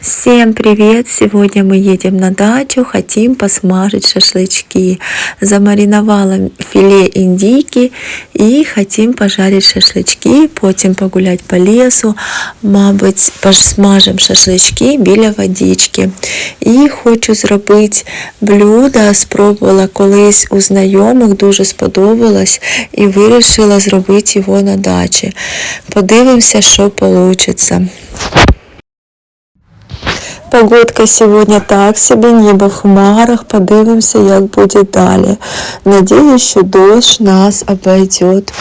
Всем привет! Сегодня мы едем на дачу, хотим посмажить шашлычки. Замариновала филе индейки и хотим пожарить шашлычки, потім погулять по лесу, мабуть, посмажем шашлички біля водички. І хочу зробити блюдо, спробувала колись у знайомих, дуже сподобалось і вирішила зробити його на дачі. Подивимося, що вийде. Погодка сегодня так себе, небо в хмарах, подивимося, як буде далі. Надіюсь, що дощ нас обойдет.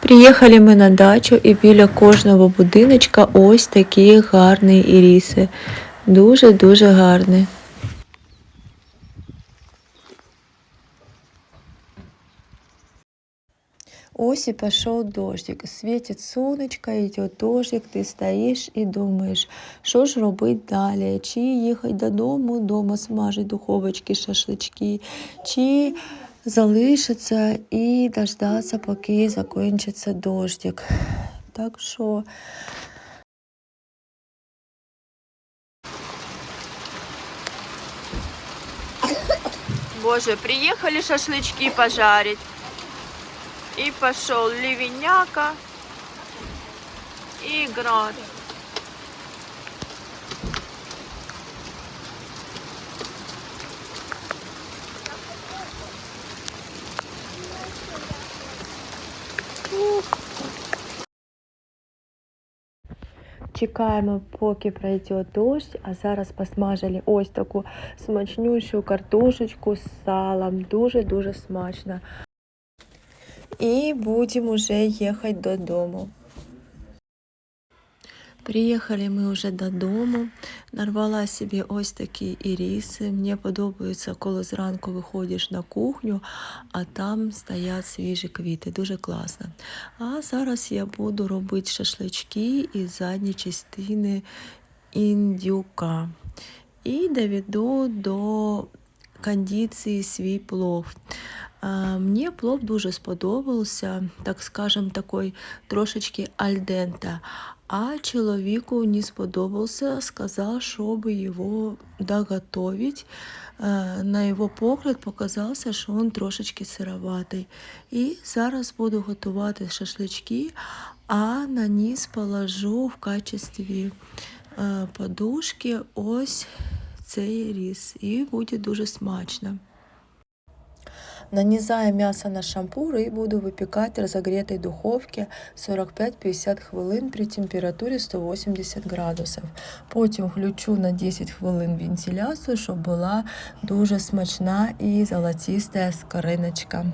Приїхали ми на дачу і біля кожного будиночка ось такі гарні іріси. Дуже-дуже гарні. Ось і пішов дождик. Світить сонечко, йде дождик, ти стоїш і думаєш, що ж робити далі? Чи їхати додому, дома смажити духовочки, шашлички, чи залишиться і дождатися, поки закінчиться дождик. Так що Боже, приехали шашлычки пожарить. И пошел ливеняка и град. Чекаємо, поки пройде дощ, а зараз посмажили ось таку смачнющу картошечку з салом. Дуже-дуже смачно. І будемо вже їхати додому. Приїхали ми вже додому. Нарвала собі ось такі іріси. Мені подобається, коли зранку виходиш на кухню, а там стоять свіжі квіти. Дуже класно. А зараз я буду робити шашлички із задньої частини індюка. І доведу до кондиції свій плов. Мені плов дуже сподобався, так скажем, такий трошечки альдента. А чоловіку не сподобався, сказав, щоб його доготовить. Е, На його погляд показався, що він трошечки сироватий. І зараз буду готувати шашлички, а на низ положу в качестві подушки ось цей рис. І буде дуже смачно. Нанізаю м'ясо на шампур і буду випікати в духовки духовці 45-50 хвилин при температурі 180 градусів. Потім включу на 10 хвилин вентиляцію, щоб була дуже смачна і золотиста скориночка.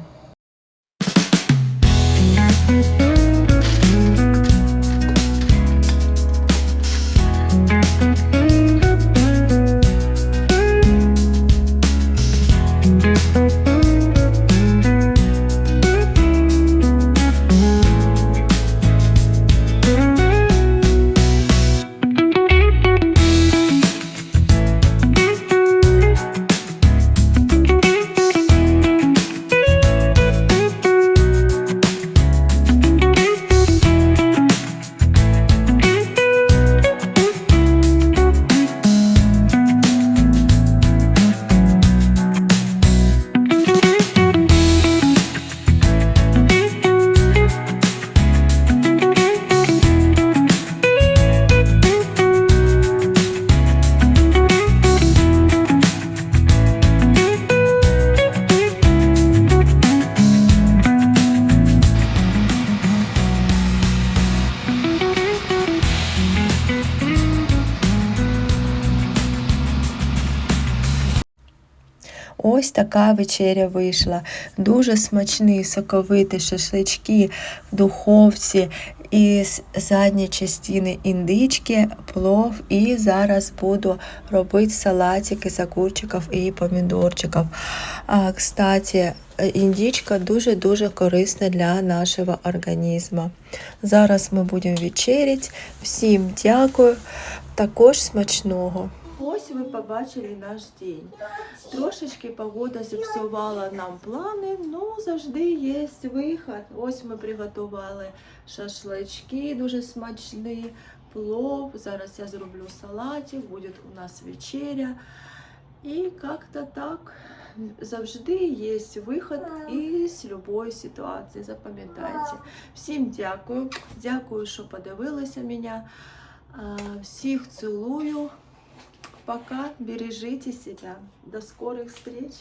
Ось така вечеря вийшла. Дуже смачні, соковиті шашлички в духовці із задньої частини індички, плов. І зараз буду робити салатики з огурчиків і помідорчиків. А, кстати, індичка дуже-дуже корисна для нашого організму. Зараз ми будемо вечеряти. Всім дякую. Також смачного. Ось ви побачили наш день. Трошечки погода зіпсувала нам плани, ну завжди є вихід. Ось ми приготували шашлички, дуже смачні, плов. Зараз я зроблю салатик, буде у нас вечеря. І як-то так завжди є вихід із будь-якої ситуації. Запам'ятайте. Всім дякую. Дякую, що подивилися мене. Всіх цілую. Пока. Бережите себя. До скорых встреч.